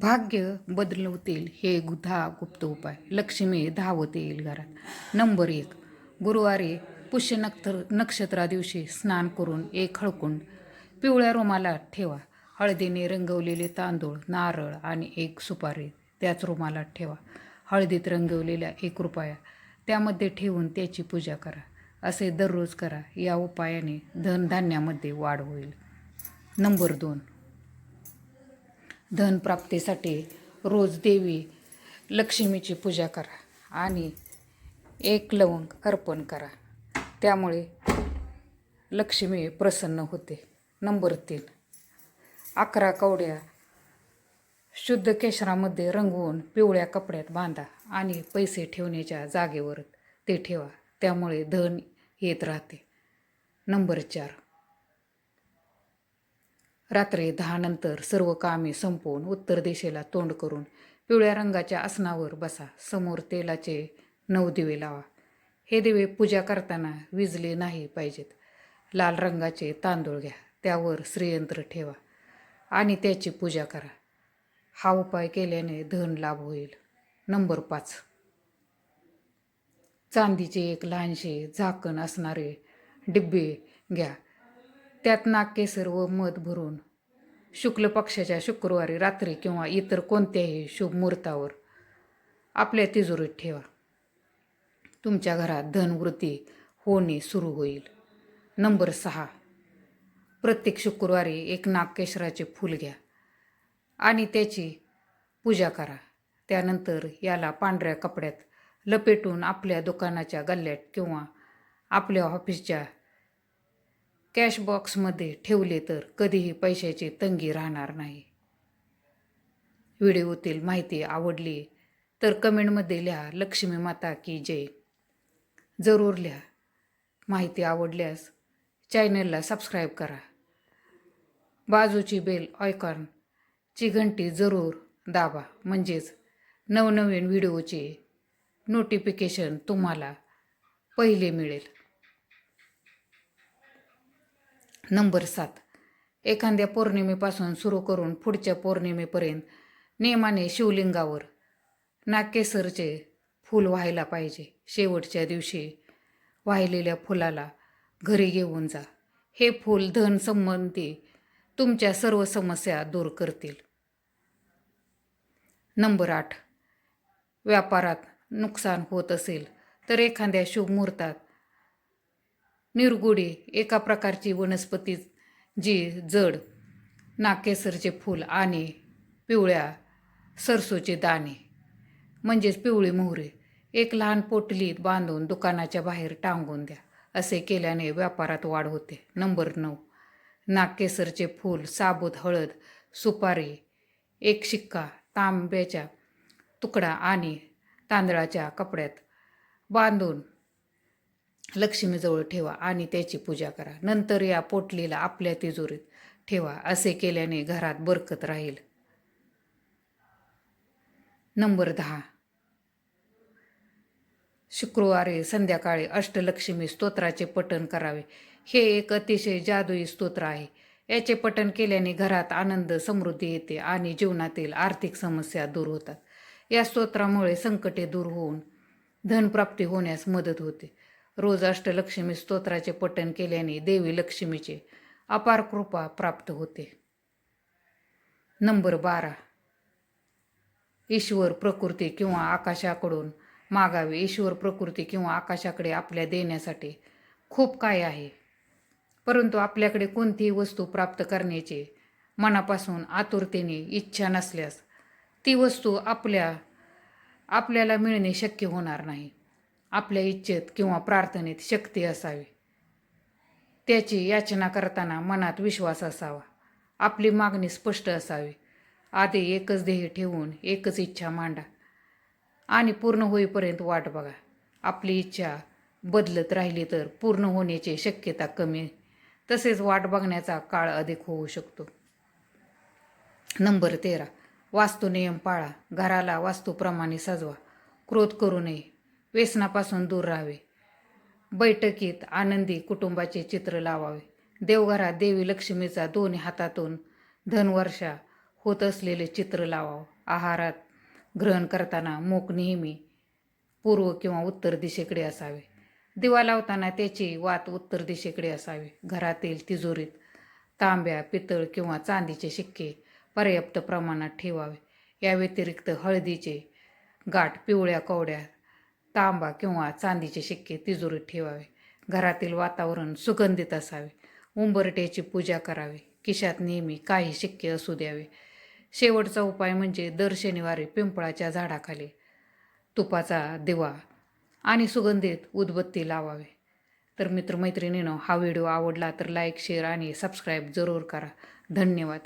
भाग्य बदलवतील हे गुधा गुप्त उपाय. लक्ष्मी धावत येईल घरात. नंबर एक गुरुवारी पुष्य नक्तर नक्षत्रा दिवशी स्नान करून एक हळकुंड पिवळ्या रुमाला ठेवा. हळदीने रंगवलेले तांदूळ नारळ आणि एक सुपारी त्याच रुमालात ठेवा. हळदीत रंगवलेल्या एक रुपया त्यामध्ये ठेवून त्याची पूजा करा. असे दररोज करा. या उपायाने धनधान्यामध्ये वाढ होईल. नंबर दोन धनप्राप्तीसाठी रोज देवी लक्ष्मीची पूजा करा आणि एक लवंग अर्पण करा. त्यामुळे लक्ष्मी प्रसन्न होते. नंबर तीन. अकरा कवड्या शुद्ध केशरामध्ये रंगवून पिवळ्या कपड्यात बांधा आणि पैसे ठेवण्याच्या जागेवर ते ठेवा. त्यामुळे धन येत राहते. नंबर चार. रात्री दहानंतर सर्व कामे संपवून उत्तर दिशेला तोंड करून पिवळ्या रंगाच्या आसनावर बसा. समोर तेलाचे नऊ दिवे लावा. हे दिवे पूजा करताना विजले नाही पाहिजेत. लाल रंगाचे तांदूळ घ्या. त्यावर श्रीयंत्र ठेवा आणि त्याची पूजा करा. हा उपाय केल्याने धन लाभ होईल. नंबर पाच. चांदीचे एक लहानशे झाकण असणारे डिब्बे घ्या. त्यात नागकेसर व मध भरून. शुक्ल पक्षाच्या शुक्रवारी रात्री किंवा इतर कोणत्याही शुभ मुहूर्तावर आपल्या तिजोरीत ठेवा. तुमच्या घरात धनवृत्ती होणे सुरू होईल. नंबर सहा. प्रत्येक शुक्रवारी एक नागकेशराचे फूल घ्या आणि त्याची पूजा करा. त्यानंतर याला पांढऱ्या कपड्यात लपेटून आपल्या दुकानाच्या गल्ल्यात किंवा आपल्या ऑफिसच्या कॅश बॉक्समध्ये ठेवले तर कधीही पैशाची तंगी राहणार नाही. व्हिडिओतील माहिती आवडली तर कमेंटमध्ये लिहा लक्ष्मी माता की जय. जरूर लिहा. माहिती आवडल्यास चॅनलला सबस्क्राईब करा. बाजूची बेल आयकॉनची घंटी जरूर दाबा. म्हणजेच नवनवीन व्हिडिओचे नोटिफिकेशन तुम्हाला पहिले मिळेल. नंबर सात. एखाद्या पौर्णिमेपासून सुरू करून पुढच्या पौर्णिमेपर्यंत नियमाने शिवलिंगावर नाकेसरचे फूल व्हायला पाहिजे. शेवटच्या दिवशी वाहिलेल्या फुलाला घरी घेऊन जा. हे फूल धन संबंधी तुमच्या सर्व समस्या दूर करतील. नंबर आठ. व्यापारात नुकसान होत असेल तर एखाद्या शुभ मुहूर्तात निरगुडी एका प्रकारची वनस्पती जी जड नाकेसरचे फूल आणि पिवळ्या सरसोचे दाणे म्हणजेच पिवळी मोहरे एक लहान पोटलीत बांधून दुकानाच्या बाहेर टांगून द्या असे केल्याने व्यापारात वाढ होते. नंबर नऊ नागकेसरचे फूल साबूत हळद सुपारी एक शिक्का तांब्याच्या तुकडा आणि तांदळाच्या कपड्यात बांधून लक्ष्मीजवळ ठेवा आणि त्याची पूजा करा. नंतर या पोटलीला आपल्या तिजोरीत ठेवा असे केल्याने घरात बरकत राहील. नंबर दहा. शुक्रवारी संध्याकाळी अष्टलक्ष्मी स्तोत्राचे पठण करावे. हे एक अतिशय जादुई स्तोत्र आहे. याचे पठण केल्याने घरात आनंद समृद्धी येते आणि जीवनातील आर्थिक समस्या दूर होतात. या स्तोत्रामुळे संकटे दूर होऊन धनप्राप्ती होण्यास मदत होते. रोज अष्टलक्ष्मी स्तोत्राचे पठण केल्याने देवी लक्ष्मीचे अपार कृपा प्राप्त होते. नंबर बारा. ईश्वर प्रकृती किंवा आकाशाकडून मागावे. ईश्वर प्रकृती किंवा आकाशाकडे आपल्या देण्यासाठी खूप काय आहे. परंतु आपल्याकडे कोणतीही वस्तू प्राप्त करण्याची मनापासून आतुरतेने इच्छा नसल्यास ती वस्तू आपल्या आपल्याला मिळणे शक्य होणार नाही. आपल्या इच्छेत किंवा प्रार्थनेत शक्ती असावी. त्याची याचना करताना मनात विश्वास असावा. आपली मागणी स्पष्ट असावी. आधी एकच ध्येय ठेवून एकच इच्छा मांडा आणि पूर्ण होईपर्यंत वाट बघा. आपली इच्छा बदलत राहिली तर पूर्ण होण्याची शक्यता कमी तसेच वाट बघण्याचा काळ अधिक होऊ शकतो. नंबर तेरा. वास्तुनियम पाळा. घराला वास्तूप्रमाणे सजवा. क्रोध करू नये. व्यसनापासून दूर राहावे. बैठकीत आनंदी कुटुंबाचे चित्र लावावे. देवघरात देवी लक्ष्मीचा दोन्ही हातातून धनवर्षा होत असलेले चित्र लावावं. आहारात ग्रहण करताना मोक नेहमी पूर्व किंवा उत्तर दिशेकडे असावे. दिवा लावताना त्याची वात उत्तर दिशेकडे असावी. घरातील तिजोरीत तांब्या पितळ किंवा चांदीचे शिक्के पर्याप्त प्रमाणात ठेवावे. या व्यतिरिक्त हळदीचे गाठ पिवळ्या कवड्या तांबा किंवा चांदीचे शिक्के तिजोरीत ठेवावे. घरातील वातावरण सुगंधित असावे. उंबरट्याची पूजा करावी. खिशात नेहमी काही शिक्के असू द्यावे. शेवटचा उपाय म्हणजे दर शनिवारी पिंपळाच्या झाडाखाली तुपाचा दिवा आणि सुगंधित उदबत्ती लावावे. तर मित्रमैत्रिणीनं हा व्हिडिओ आवडला तर लाईक शेअर आणि सबस्क्राईब जरूर करा. धन्यवाद.